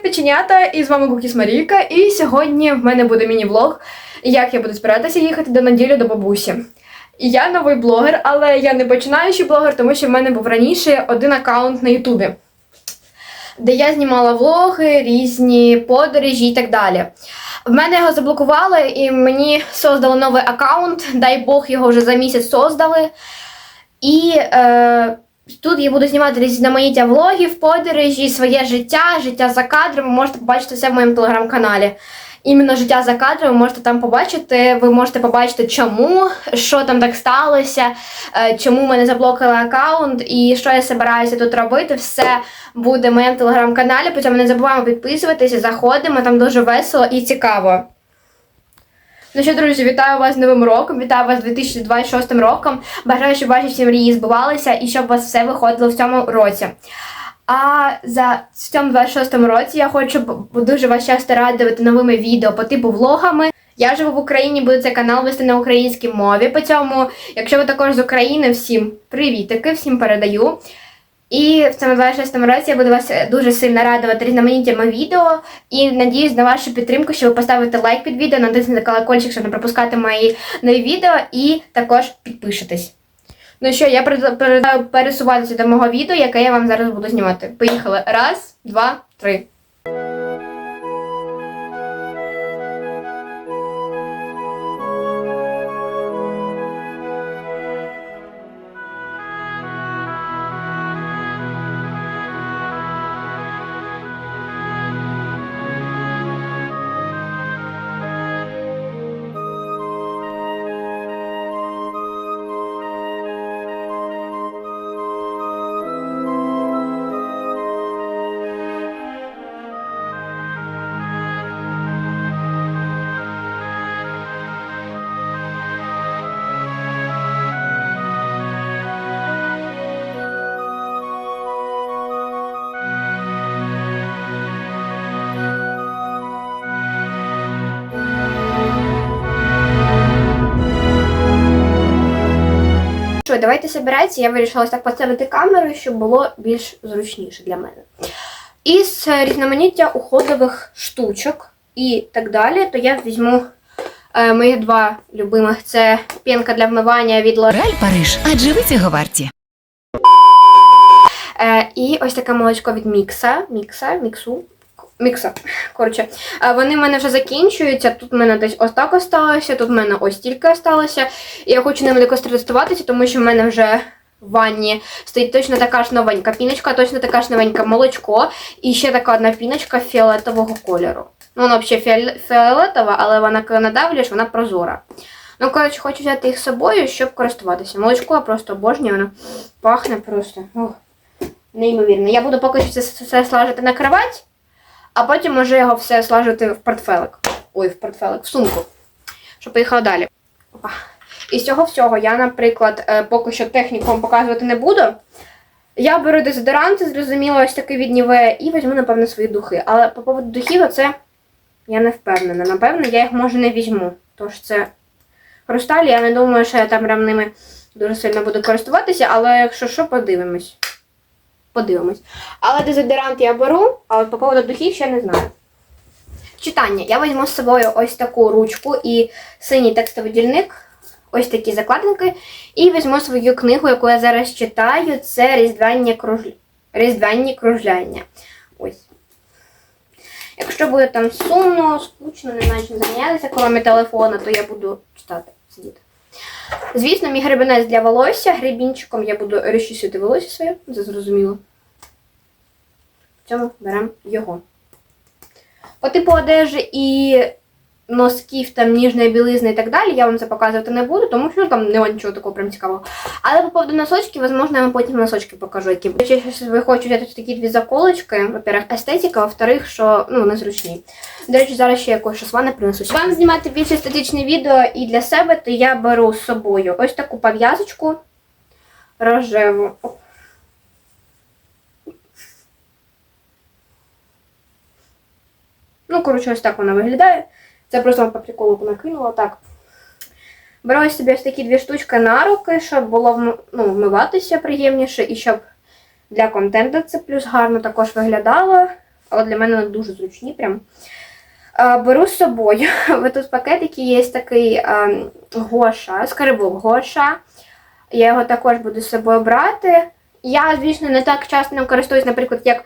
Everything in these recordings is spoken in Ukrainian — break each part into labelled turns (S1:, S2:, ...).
S1: Привіт, печенята! І з вами Кукіс Марійка. І сьогодні в мене буде міні-влог, як я буду збиратися їхати до неділі до бабусі. Я новий блогер, але я не починаючий блогер, тому що в мене був раніше один аккаунт на Ютубі, де я знімала влоги, різні подорожі і так далі. В мене його заблокували, і мені создали новий аккаунт. Дай Бог його вже за місяць создали. І е, тут я буду знімати різноманіття влогів, подорожі, своє життя, життя за кадром. Ви можете побачити все в моєму телеграм-каналі. Іменно життя за кадром ви можете там побачити. Ви можете побачити, чому, що там так сталося, е, чому мене заблокили аккаунт і що я збираюся тут робити. Все буде в моєму телеграм-каналі. Потім не забуваємо підписуватися, заходимо, там дуже весело і цікаво. Ну що, друзі, вітаю вас з Новим роком, вітаю вас з 2026 роком. Бажаю, щоб ваші всі мрії збувалися і щоб у вас все виходило в цьому році. А за цьому 26 році я хочу дуже вас часто радувати новими відео по типу влогами. Я живу в Україні, буде цей канал вести на українській мові. По цьому, якщо ви також з України, всім привітики, всім передаю. І в цьому 26 році я буду вас е, дуже сильно радувати різноманіттями відео. І надіюсь на вашу підтримку, що ви поставите лайк під відео, натиснете колокольчик, щоб не пропускати мої нові відео, і також підпишитесь. Ну що, я передаю пересуватися до мого відео, яке я вам зараз буду знімати. Поїхали. Раз, два, три. Давайте збирайтеся. Я вирішила ось так поставити камеру, щоб було більш зручніше для мене. Із е, різноманіття уходових штучок і так далі, то я візьму е, мої два любимих. Це пінка для вмивання від L'Oreal
S2: Париж, адже ви цього варті.
S1: Е, і ось таке молочко від Мікса. Мікса, міксу. Мікса. Коротше, вони в мене вже закінчуються. Тут в мене десь ось так осталося, тут в мене ось тільки осталося. І я хочу ними якось тестуватися, тому що в мене вже в ванні стоїть точно така ж новенька піночка, точно така ж новенька молочко. І ще така одна піночка фіолетового кольору. Ну, вона взагалі фіолетова, але вона коли надавлюєш, вона прозора. Ну, коротше, хочу взяти їх з собою, щоб користуватися. Молочко я просто обожнюю, воно пахне просто. Ох. Неймовірно. Я буду поки що це все слажити на кровать, а потім може його все слажити в портфелик. Ой, в портфелик, в сумку. Щоб поїхав далі. І з цього всього я, наприклад, е, поки що техніку вам показувати не буду. Я беру дезодоранти, зрозуміло, ось такий від Нівея, і візьму, напевно, свої духи. Але по поводу духів, оце я не впевнена. Напевно, я їх може не візьму. Тож це хрусталь, я не думаю, що я там прям ними дуже сильно буду користуватися, але якщо що, подивимось. Подивимось. Але дезодорант я беру, а по поводу духів ще не знаю. Читання. Я візьму з собою ось таку ручку і синій текстовий дільник, ось такі закладинки. І візьму свою книгу, яку я зараз читаю. Це Різдвяні, круж... Різдвяні кружляння. Ось. Якщо буде там сумно, скучно, не знаю, чим зайнятися, крім телефона, то я буду читати, сидіти. Звісно, мій гребенець для волосся. Гребінчиком я буду розчісити волосся своє, це зрозуміло. В цьому беремо його. По типу одежі і носків, там ніжної білизни і так далі, я вам це показувати не буду, тому що там немає нічого такого прям цікавого. Але по поводу носочків, можливо, я вам потім носочки покажу, які. Якщо ви хочете взяти такі дві заколочки, во-первых, естетика, во-вторых, що ну, вони зручні. До речі, зараз ще якось щось ванне принесу. Щоб Вам знімати більш естетичне відео і для себе, то я беру з собою ось таку пов'язочку рожеву. Ну, коротше, ось так вона виглядає. Це просто вам по приколу накинула так. Беру собі ось такі дві штучки на руки, щоб було ну, вмиватися приємніше і щоб для контенту це плюс гарно також виглядало. але для мене вони дуже зручні прям. Беру з собою. Тут пакетики є такий Гоша, скарибок Гоша. Я його також буду з собою брати. Я, звісно, не так часто ним користуюсь, наприклад, як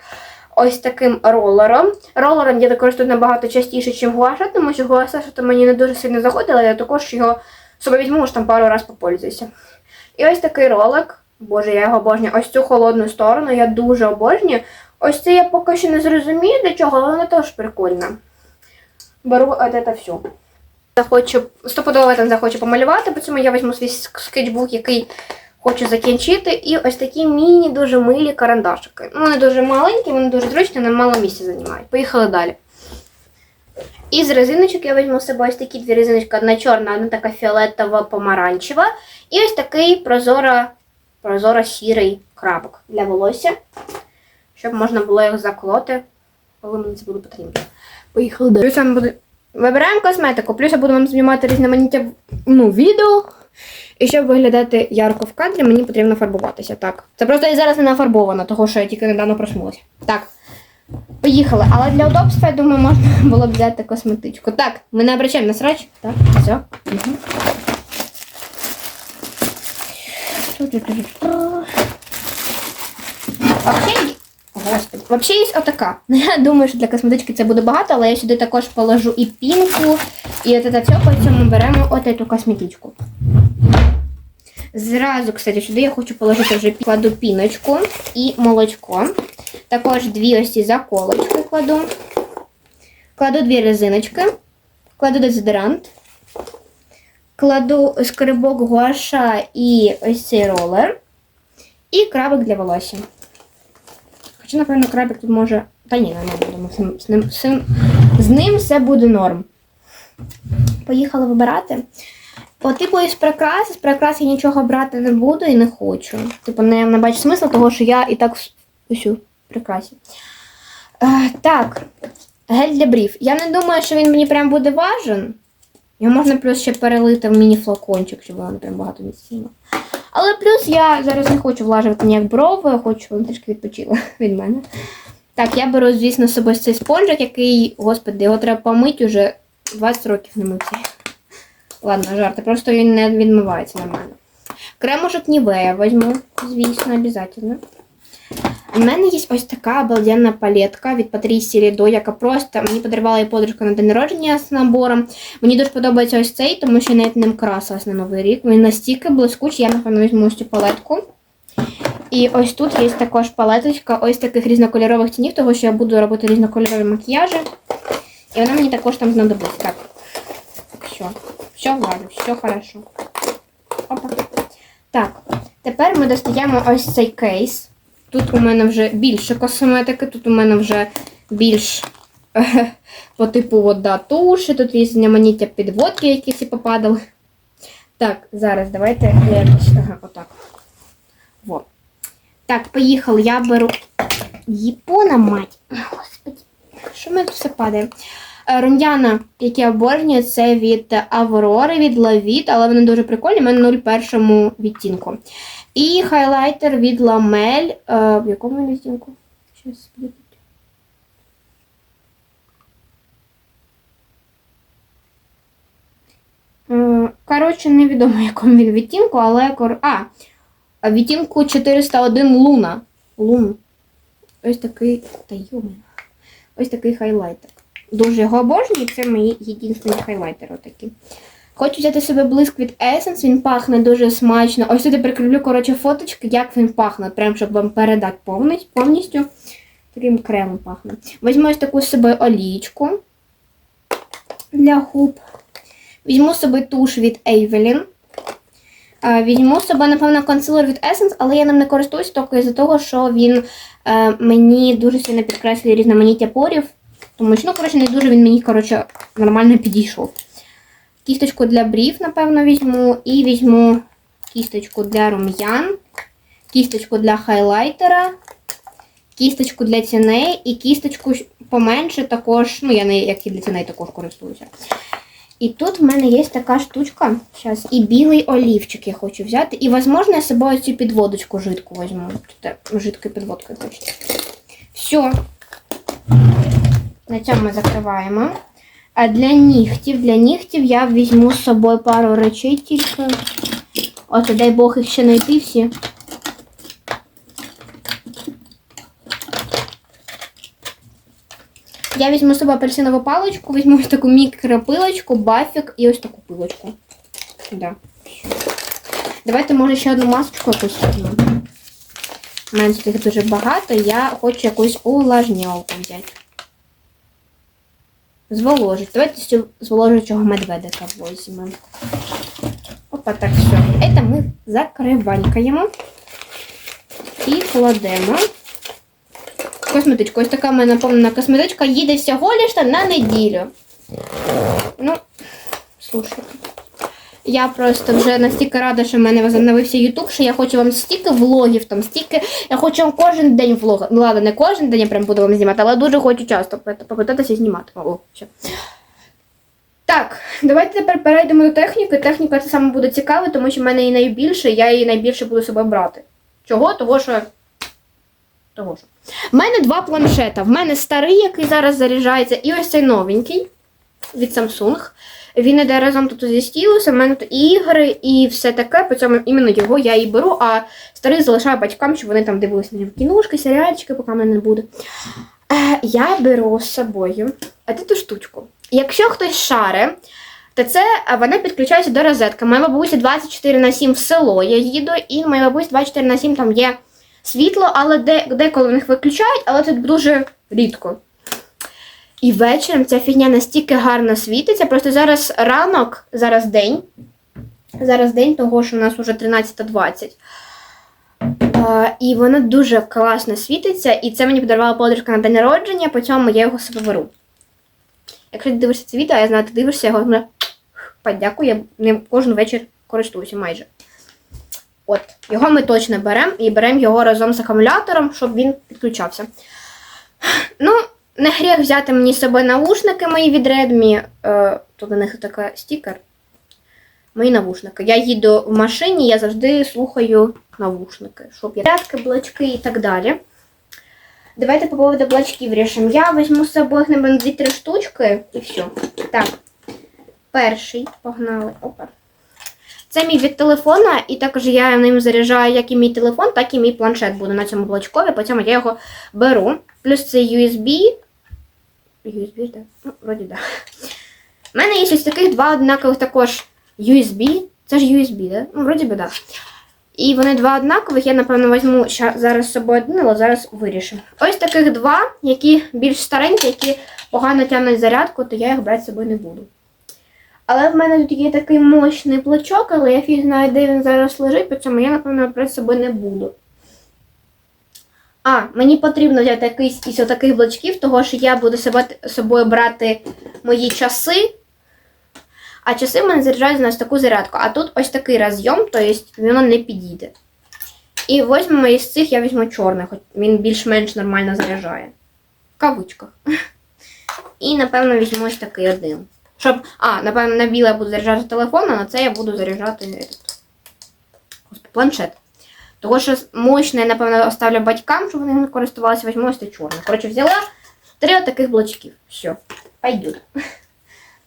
S1: ось таким ролером. Ролером я користуюсь набагато частіше, ніж Гоша, тому що Гоша що мені не дуже сильно заходило, я також його з собою візьму, там пару разів попользуюся. І ось такий ролик. Боже, я його обожнюю. Ось цю холодну сторону я дуже обожнюю. Ось це я поки що не зрозумію для чого, але воно теж прикольно. Беру от це все. Захочу, стопудово там захочу помалювати, по цьому я візьму свій скетчбук, який хочу закінчити. І ось такі міні дуже милі карандашики. Ну, вони дуже маленькі, вони дуже зручні, але мало місця займають. Поїхали далі. Із резиночок я візьму з собою ось такі дві резиночки, одна чорна, одна така фіолетова помаранчева. І ось такий прозоро, прозоро-сірий крабок для волосся, щоб можна було їх заколоти, коли мені це буде потрібно. Поїхали далі. Плюс. Вибираємо косметику, плюс я буду вам знімати різноманіття ну, відео. І щоб виглядати ярко в кадрі, мені потрібно фарбуватися. Так. Це просто я зараз не нафарбована, того що я тільки недавно проснулася. Так. Поїхали. Але для удобства, я думаю, можна було б взяти косметичку. Так, ми не обращаємо на срач. Так, все. Угу. Вообще, господи, вообще є отака. Я думаю, що для косметички це буде багато, але я сюди також положу і пінку, і от це все, по цьому беремо от цю косметичку. Зразу, кстати, сюди я хочу положити вже кладу піночку і молочко. Також дві ось ці заколочки кладу. Кладу дві резиночки, кладу дезодорант, кладу скрибок гуаша і ось цей ролер. І крабик для волосся. Хоча, напевно, крабик тут може. Та ні, не думаю, з, ним, з ним все буде норм. Поїхала вибирати. По типу із прикрас, з прикрас я нічого брати не буду і не хочу. Типу, не, не бачу смисла, того, що я і так усю прикрасі. Е, так, гель для брів. Я не думаю, що він мені прям буде важен. Його можна плюс ще перелити в міні-флакончик, щоб воно прям багато місцінно. Але плюс я зараз не хочу влажувати ніяк брови, я хочу, щоб вони трішки відпочили від мене. Так, я беру, звісно, з собою цей спонжик, який, господи, його треба помити уже 20 років не мився. Ладно, жарти, просто він не відмивається нормально. Кремушок Нівея візьму, звісно, обов'язково. У мене є ось така обалденна палетка від Патрісії Лідо, яка просто мені подарувала її подружка на день народження з набором. Мені дуже подобається ось цей, тому що я навіть ним красилась на Новий рік. Він настільки блискучий, я, напевно, візьму ось цю палетку. І ось тут є також палеточка ось таких різнокольорових тінів, тому що я буду робити різнокольорові макіяжі. І вона мені також там знадобиться. Так. Все. Все владу, все хорошо. Опа. Так, тепер ми достаємо ось цей кейс. Тут у мене вже більше косметики, тут у мене вже більш по типу вода туші, тут різноманіття підводки, які всі попадали. Так, зараз давайте якось. Ага, отак. Во. Так, поїхали. Я беру. Япона, мать. Господи, що мене тут все падає? Е, Рум'яна, які я обожнюю, це від Аврори, від Лавіт, але вони дуже прикольні. У мене 01 відтінку. І хайлайтер від Ламель. Е, в якому відтінку? Щас подивіться. Е, Коротше, невідомо, якому він відтінку, але кор... А, відтінку 401 Луна. Лун. Ось такий. Та йоми. Ось такий хайлайтер. Дуже його обожнюю, це мої єдині хайлайтери такі. Хочу взяти собі блиск від Essence, він пахне дуже смачно. Ось тут я прикріплю, коротше, фоточки, як він пахне, прям щоб вам передати повністю. Таким кремом пахне. Візьму ось таку з собою олійку для губ. Візьму з собою туш від Evelyn. Е, Візьму з напевно, консилер від Essence, але я ним не користуюсь тільки з-за того, що він е, мені дуже сильно підкреслює різноманіття порів. Тому що, ну, коротше, не дуже він мені, коротше, нормально підійшов. Кісточку для брів, напевно, візьму. І візьму кісточку для рум'ян, кісточку для хайлайтера, кісточку для тіней і кісточку поменше також. Ну, я не як і для тіней також користуюся. І тут в мене є така штучка. Зараз. І білий олівчик я хочу взяти. І, можливо, я з собою цю підводочку жидку візьму. Тут жидкою підводкою точно. Все. На цьому закриваємо. А для нігтів, для нігтів я візьму з собою пару речей тільки. От, дай Бог їх ще знайти всі. Я візьму з собою апельсинову паличку, візьму ось таку мікропилочку, бафік і ось таку пилочку. Да. Давайте, може, ще одну масочку якусь візьму. У мене їх дуже багато, я хочу якусь увлажнялку взяти. Зволожить. Давайте зволожуючого медведика візьмемо. Опа, так, все. Это ми закривалькаємо І кладемо. Косметичку. Ось така в мене наповнена косметичка. Їде всього лише на неділю. Ну, слушайте. Я просто вже настільки рада, що в мене возобновився YouTube, що я хочу вам стільки влогів, там стільки. Я хочу вам кожен день влог. Ну ладно, не кожен день я прям буду вам знімати, але дуже хочу часто попитатися знімати. О, все. Так, давайте тепер перейдемо до техніки. Техніка це саме буде цікаво, тому що в мене її найбільше, я її найбільше буду себе брати. Чого? Того, що. Того що. В мене два планшета. В мене старий, який зараз заряджається, і ось цей новенький від Samsung. Він іде разом тут зі стілусом, в мене тут ігри, і все таке. По цьому іменно його я і беру, а старий залишаю батькам, щоб вони там дивилися на кіношки, серіальчики, поки мене не буде. Е, я беру з собою ту штучку. Якщо хтось шаре, то це вона підключається до розетки. Моя бабуся 24 на 7 в село я їду, і моя бабуся 24 на 7 там є світло, але де, деколи в них виключають, але це дуже рідко. І вечором ця фігня настільки гарно світиться. Просто зараз ранок, зараз день. Зараз день, того, що у нас вже 13.20. Е, І воно дуже класно світиться. І це мені подарувала подружка на день народження, по цьому я його собі беру. Якщо ти дивишся це відео, я знаю, ти дивишся його, мене подякую, я ним кожен вечір користуюся майже. От, його ми точно беремо і беремо його разом з акумулятором, щоб він підключався. Ну, не гріх взяти мені з собою наушники мої від Redmi. Е, тут у них така стікер. Мої навушники. Я їду в машині, я завжди слухаю навушники, щоб я рядки, блочки і так далі. Давайте по поводу блочків рішимо. Я візьму з собою напевно, 2-3 штучки і все. Так. Перший, погнали. Опа. Це мій від телефона, і також я ним заряджаю як і мій телефон, так і мій планшет буде на цьому блочкові, по цьому я його беру. Плюс це USB. USB, так? Ну, вроді так. У мене є ось таких два однакових також USB. Це ж USB, так? Ну, вроді би, так. І вони два однакових, я, напевно, візьму зараз з собою один, але зараз вирішу. Ось таких два, які більш старенькі, які погано тягнуть зарядку, то я їх брати з собою не буду. Але в мене тут є такий мощний плачок, але я фіг знаю, де він зараз лежить, по цьому я, напевно, брати з собою не буду. А, мені потрібно взяти якийсь із отаких блочків, того що я буду з собою брати мої часи. А часи в мене заряджаються на таку зарядку. А тут ось такий розйом, тобто воно не підійде. І візьмемо із цих я візьму чорний, хоч він більш-менш нормально заряджає. В кавичках. І, напевно, візьму ось такий один. Щоб. А, напевно, на біле я буду заряджати телефон, а на це я буду заряджати планшет. Того, що мощне, я, напевно, оставлю батькам, щоб вони ним користувалися, візьму ось цей чорний. Коротше, взяла три таких блочків. Все, пойдет.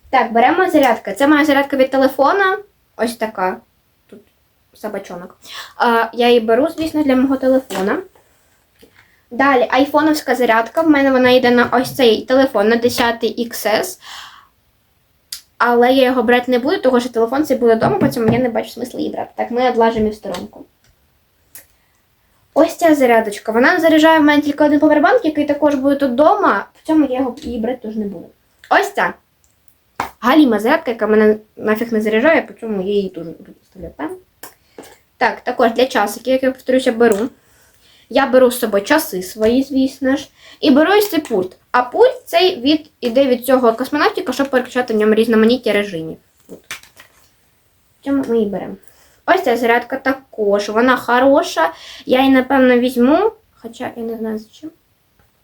S1: Так, беремо зарядка. Це моя зарядка від телефона. Ось така. Тут собачонок. А, я її беру, звісно, для мого телефона. Далі, айфоновська зарядка. В мене вона йде на ось цей телефон на 10 XS. Але я його брати не буду, тому що телефон цей буде вдома, по цьому я не бачу смислу її брати. Так, ми відлажимо її в сторонку. Ось ця зарядочка. Вона заряджає в мене тільки один повербанк, який також буде тут вдома. В цьому я його її брати теж не буду. Ось ця. Галіма зарядка, яка мене нафіг не заряджає, по цьому я її теж буду вставляти. Так, також для часиків, як я повторюся, беру. Я беру з собою часи свої, звісно ж. І беру ось цей пульт. А пульт цей від, іде від цього космонавтика, щоб переключати в ньому різноманіття режимів. От. Чому ми її беремо? Ось ця зарядка також. Вона хороша. Я її, напевно, візьму. Хоча я не знаю за чим.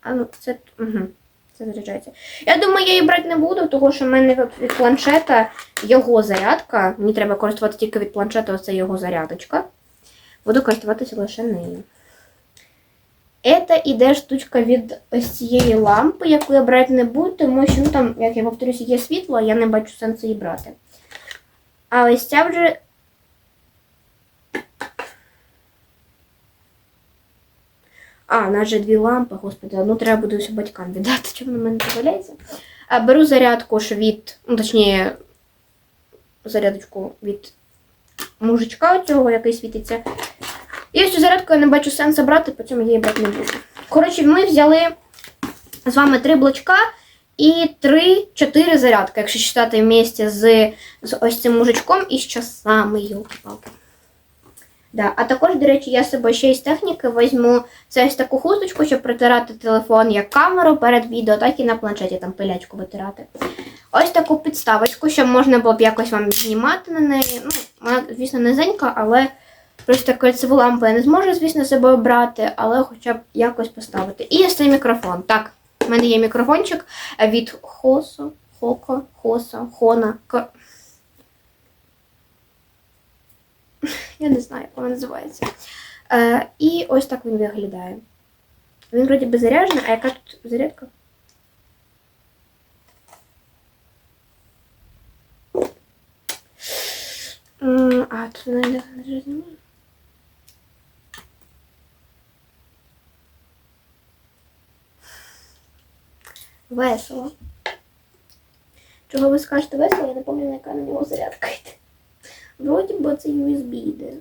S1: А ну, це. Угу. Це заряджається. Я думаю, я її брати не буду, тому що в мене від- від планшета його зарядка. Мені треба користуватися тільки від планшета, оце його зарядочка. Буду користуватися лише нею. Це іде штучка від ось цієї лампи, яку я брати не буду, тому що ну, там, як я повторюся, є світло, я не бачу сенсу її брати. А ось ця вже. А, у нас же дві лампи, господи, одну треба буде все батькам віддати, чому на мене не валяється. А, беру зарядку ж від, ну точніше, зарядочку від мужичка цього, який світиться. І ось цю зарядку я не бачу сенсу брати, потім я її брати не буду. Коротше, ми взяли з вами три блочка і три-чотири зарядки, якщо читати вместе з, з ось цим мужичком і з часами, йолки-палки. Да. А також, до речі, я собою ще із техніки візьму це ось таку хусточку, щоб протирати телефон як камеру перед відео, так і на планшеті там пилячку витирати. Ось таку підставочку, щоб можна було б якось вам знімати на неї. Ну, вона, звісно, низенька, але просто кольцеву лампу я не зможу, звісно, з собою брати, але хоча б якось поставити. І ось цей мікрофон. Так, в мене є мікрофончик від Хосо, Хоко, Хосо, Хона. Я не знаю, як вона називається. Е, і ось так він виглядає. Він вроді би заряджений, а яка тут зарядка? А, тут вона не знімає. Весело. Чого ви скажете весело, я не пам'ятаю, яка на нього зарядка йде. Вроді би це USB йде.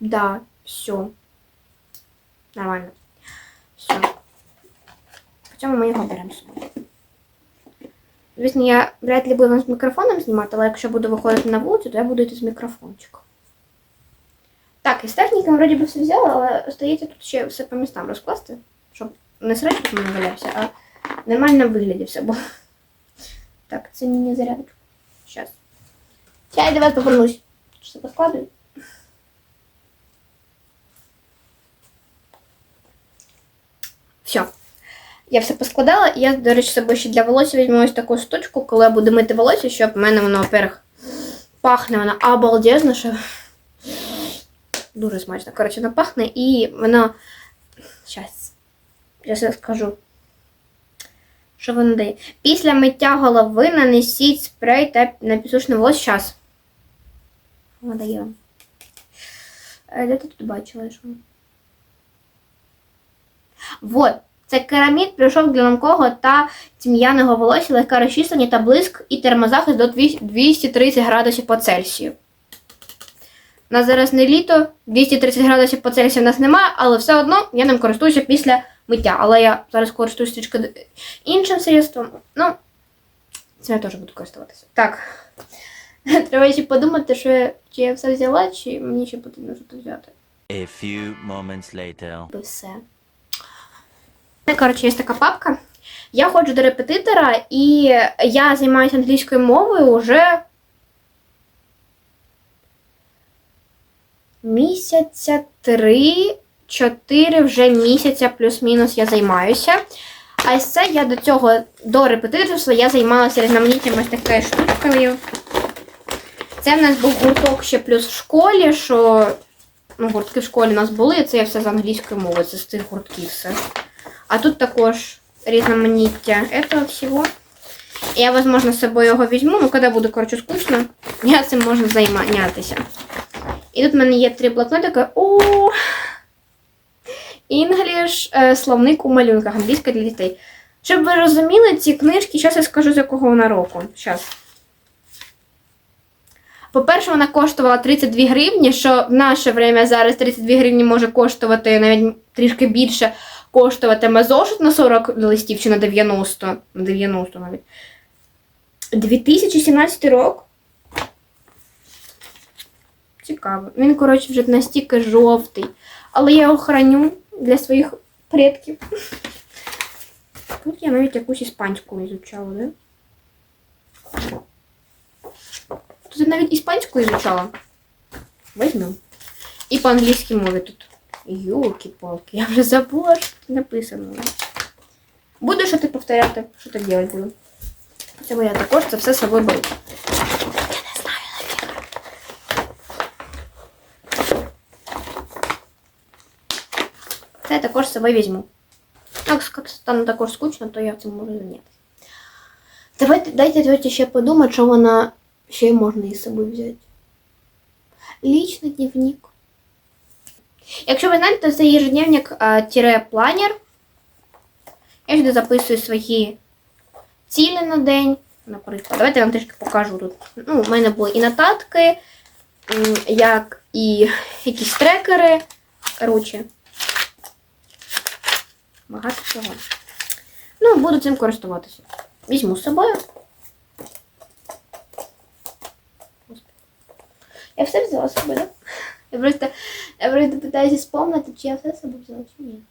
S1: Да, все. Нормально. Все. Хоча ми його беремо собою. Звісно, я вряд ли буду з мікрофоном знімати, але якщо буду виходити на вулицю, то я буду йти з мікрофончиком. Так, із техніки ми вроді би все взяли, але стається тут ще все по містам розкласти, щоб не срач тут мене валявся, а нормально в вигляді все було. Так, це мені зарядочку. Чай, давай повернусь. Що поскладую? Все. Я все поскладала, я, до речі, з собою ще для волосся візьму ось таку штучку, коли я буду мити волосся, щоб в мене воно, во-первых, пахне воно обалдезно, що дуже смачно. Коротше, воно пахне і воно. Щас. Зараз я скажу. Що воно дає? Після миття голови нанесіть спрей та на підсушне волосся. Щас. Воно дає вам. Е, Де ти тут бачила, що? Вот. Це керамід прийшов для ламкого та тім'яного волосся, легке розчислення та блиск і термозахист до 230 градусів по Цельсію. У нас зараз не літо, 230 градусів по Цельсію в нас немає, але все одно я ним користуюся після миття. Але я зараз користуюся трішки іншим средством. Ну, це я теж буду користуватися. Так. Треба ще подумати, що я, чи я все взяла, чи мені ще потрібно щось взяти.
S3: A few moments later.
S1: все. Ну, Коротше, є така папка. Я ходжу до репетитора, і я займаюся англійською мовою вже місяця три, чотири вже місяця плюс-мінус я займаюся. А це я до цього, до репетиторства, я займалася різноманітними такою штучкою. Це в нас був гурток ще плюс в школі, що ну, гуртки в школі у нас були, це я все з англійської мови, це з тих гуртків все. А тут також різноманіття этого всього. Я, возможно, з собою його візьму, ну, коли буде, коротше, скучно, я цим можу займатися. І тут в мене є три блокнотики. О! English, е, словник у малюнках, англійська для дітей. Щоб ви розуміли ці книжки, зараз я скажу, з якого вона року. Щас. По-перше, вона коштувала 32 гривні, що в наше время зараз 32 гривні може коштувати навіть трішки більше коштуватиме зошит на 40 листів чи на 90, на 90 навіть. 2017 рок. Цікаво. Він, коротше, вже настільки жовтий. Але я його храню для своїх предків. Тут я навіть якусь іспанську ізучала, да? Тут я навіть іспанську ізучала. Возьмем. І по англійській мові тут. Йолки-палки, я вже забула, що тут написано. Буду що ти повторяти, що ти робити буду. Хоча я також це все з собою беру. Це я також з собою візьму. Ну, Як стане також скучно, то я цим можу зайнятися. Давайте дайте давайте ще подумати, що вона ще можна із собою взяти. Лічний дневник. Якщо ви знаєте, то це ежедневник планер, Я сюди записую свої цілі на день. Наприклад, давайте я вам трішки покажу тут. Ну, у мене були і нотатки, як і якісь трекери. Коротше. Багато чого. Ну, буду цим користуватися. Візьму з собою. Я все взяла з собою, так? Я просто, я просто питаюся спомнити, чи я все з собою взяла, чи ні.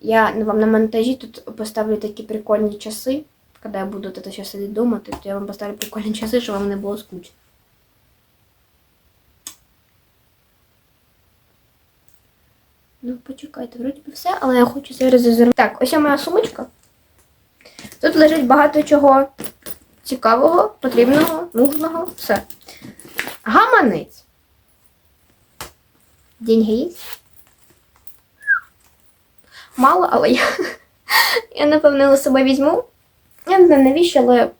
S1: Я ну, вам на монтажі тут поставлю такі прикольні часи. Коли я буду тут ще сидіти думати, то я вам поставлю прикольні часи, щоб вам не було скучно. Ну, почекайте, вроді би все, але я хочу зараз зазирнути. Так, ось моя сумочка. Тут лежить багато чого цікавого, потрібного, нужного, все. Гаманець. Деньги є? Мало, але я, я напевно з візьму. Я не знаю навіщо, але.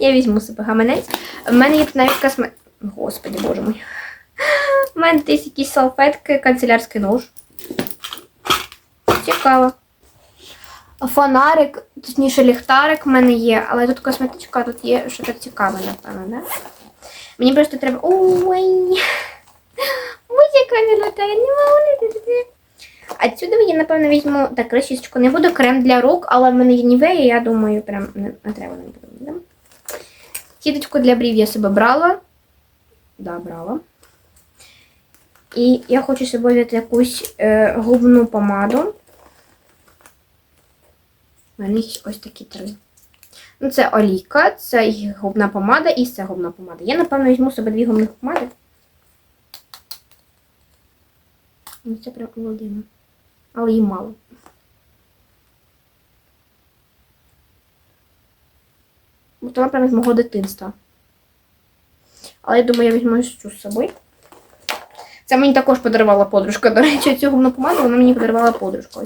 S1: Я візьму собі гаманець. В мене є навіть косме... Господи, боже мой. У мене десь якісь салфетки, канцелярський нож. Цікаво. Фонарик, точніше ліхтарик в мене є, але тут косметичка, тут є щось цікаве, напевно, да? Мені просто треба. Ой! Будь-яка не можу. Отсюди я, напевно, візьму так, російську. Не буду крем для рук, але в мене є нівея, я думаю, прям не, треба не буде. Да? Сіточку для брів я себе брала. Да, брала. І я хочу собі взяти якусь е, губну помаду. У мене ось такі три. Ну, це олійка, це губна помада і це губна помада. Я, напевно, візьму собі дві губних помади. Ну, це прям Володимир. Але їм мало. Бо вона прямо з мого дитинства. Але я думаю, я візьму цю з собою. Це мені також подарувала подружка. До речі, цю губну помаду вона мені подарувала подружка.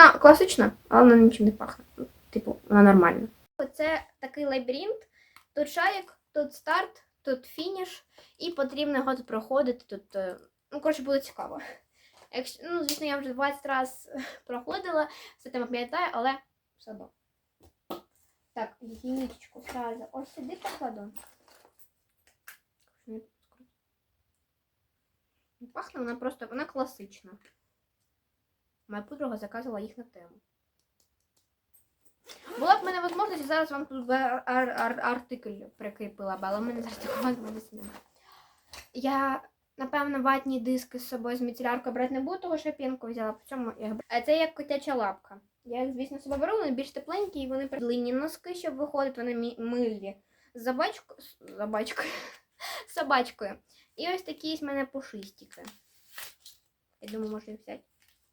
S1: Вона класична, але вона нічим не пахне. Ну, Типу, вона нормальна. Це такий лабіринт. Тут шарик, тут старт, тут фініш, і потрібно його тут проходити. Тут, е, ну, коротше, буде цікаво. Якщо, ну, звісно, я вже 20 разів проходила, все там пам'ятаю, але все одно. Так, гігієнічку одразу ось сюди покладу. Не пахне вона просто, вона класична. Моя подруга заказувала їх на тему. Була б в мене можливість, зараз вам тут ар- ар- артикль прикріпила б, але в мене зараз такого можливості немає. Я, напевно, ватні диски з собою з міцеляркою брати не буду, тому що я пінку взяла. По цьому. А це як котяча лапка. Я їх, звісно, собі беру, вони більш тепленькі, і вони длинні носки, щоб виходити, вони мі- милі. З забачкою. З забачкою. Собачкою. І ось такі з мене пушистики. Я думаю, можу їх взяти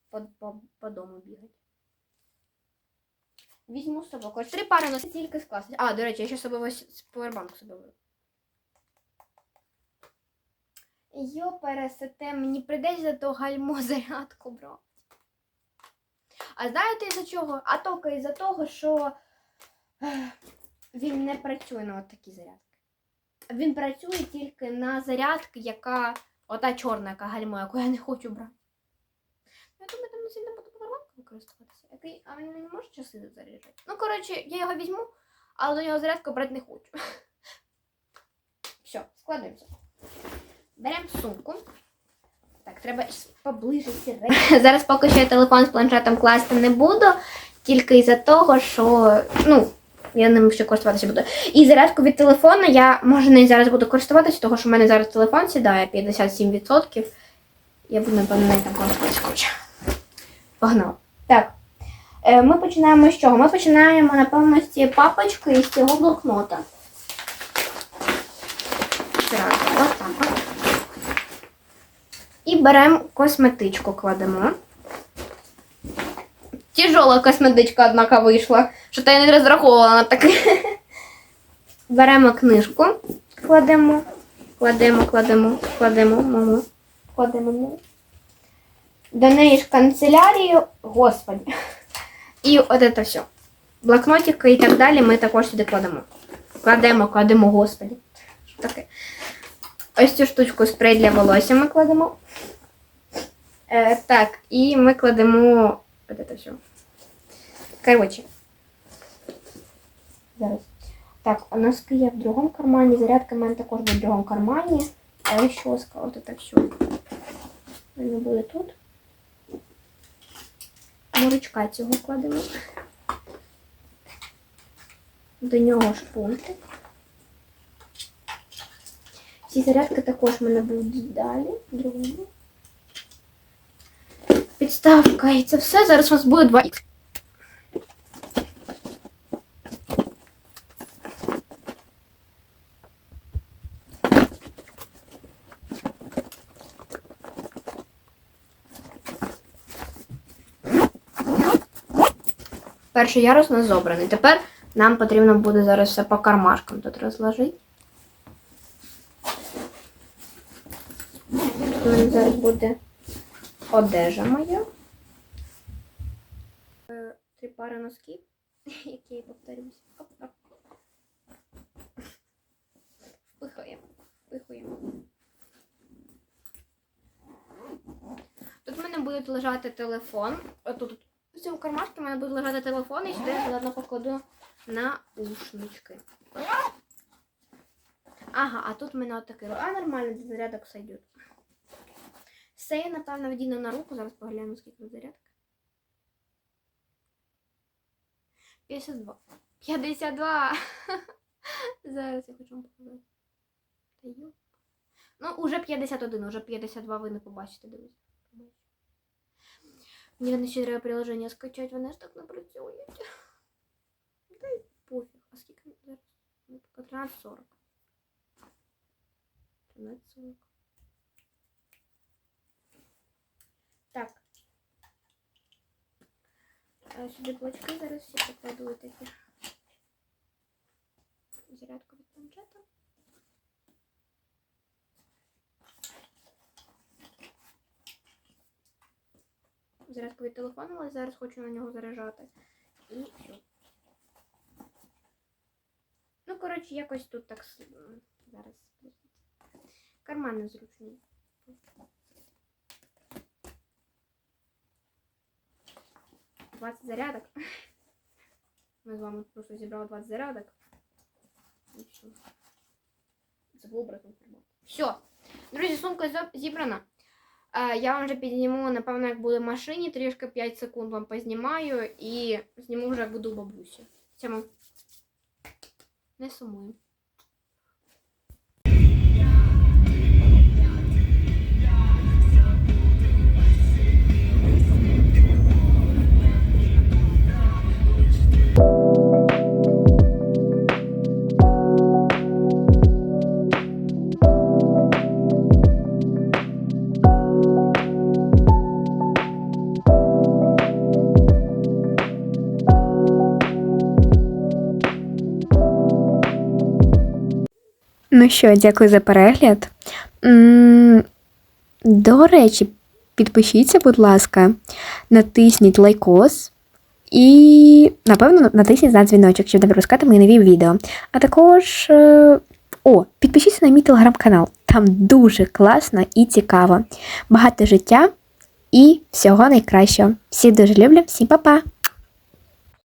S1: по, по, по дому бігати. Візьму з собою. Ось три пари носки тільки скласти. А, до речі, я ще з собою ось повербанк з собою. беру. Йо, пересете, мені прийдеться за то гальмо зарядку брати. А знаєте із-за чого? А тільки із-за того, що він не працює на от такі зарядки. Він працює тільки на зарядки, яка ота чорна, яка гальмо, яку я не хочу брати. Я думаю, там не сильно буду повербанком користуватися. Який, а він не може часи заряджати. Ну, коротше, я його візьму, але до нього зарядку брати не хочу. Все, складаємося. Беремо сумку. Так, треба ж поближче. Зараз поки що я телефон з планшетом класти не буду, тільки із-за того, що ну, я ним ще користуватися буду. І зарядку від телефону я може не зараз буду користуватися, тому що в мене зараз телефон сідає 57%. Я буду, напевно, там користуватися. Погнали. Так. Е, Ми починаємо з чого? Ми починаємо, напевно, з цієї папочки і з цього блокнота. І беремо косметичку, кладемо. Тяжело тяжела косметичка, однако, вийшла. Що то я не розраховувала на таке. Беремо книжку, кладемо, кладемо, кладемо, кладемо, маму, кладемо. До неї ж канцелярію, господи. І от це все. Блокнотики і так далі ми також сюди кладемо. Кладемо, кладемо, господи. Таке? Ось цю штучку спрей для волосся ми кладемо. Е, так, і ми кладемо от це все. Короче. Зараз. Так, у нас є в другому кармані, зарядка в мене також буде в другому кармані. А щоска, от це все. Воно буде тут. Морочка цього кладемо. До нього шпунтик. Ці зарядки також в мене будуть далі. Другу. Підставка і це все. Зараз у нас буде 2 Перший ярус у нас зобраний. Тепер нам потрібно буде зараз все по кармашкам тут розложити. У мене зараз буде одежа моя. Е, Три пари носків, які я повторюсь. Оп-оп. Впихаємо. Впихуємо. Тут в мене буде лежати телефон. Отут в цьому кармашку в мене буде лежати телефон і сюди я покладу наушнички. Ага, а тут в мене отакий. А нормально, для зарядок сойдет. Все я, напевно, вдіну на руку. Зараз поглянемо, скільки тут зарядка. 52. 52! Зараз я хочу вам показати. Ну, уже 51, уже 52 ви не побачите, дивіться. Мені ще треба приложення скачати, вони ж так не працюють. Та й пофіг. А скільки зараз? 13.40. 13.40. Так. А сюди блочки зараз всі покладу такі. Телефону, але зараз хочу на нього заряджати. І все. Ну, коротше, якось тут так зараз. Карман незручний. Двадцять зарядок. Ми з вами просто зібрали 20 зарядок. І все. Забув брати інформацію. Все. Друзі, сумка зібрана. Е, Я вам вже підніму, напевно, як буде в машині, трішки 5 секунд вам познімаю і зніму вже як буду у бабусі. Цьому не сумую.
S4: Що, дякую за перегляд. До речі, підпишіться, будь ласка, натисніть лайкос і, напевно, натисніть на дзвіночок, щоб не пропускати мої нові відео. А також, е, о, підпишіться на мій телеграм-канал. Там дуже класно і цікаво. Багато життя і всього найкращого. Всіх дуже люблю, всім па-па!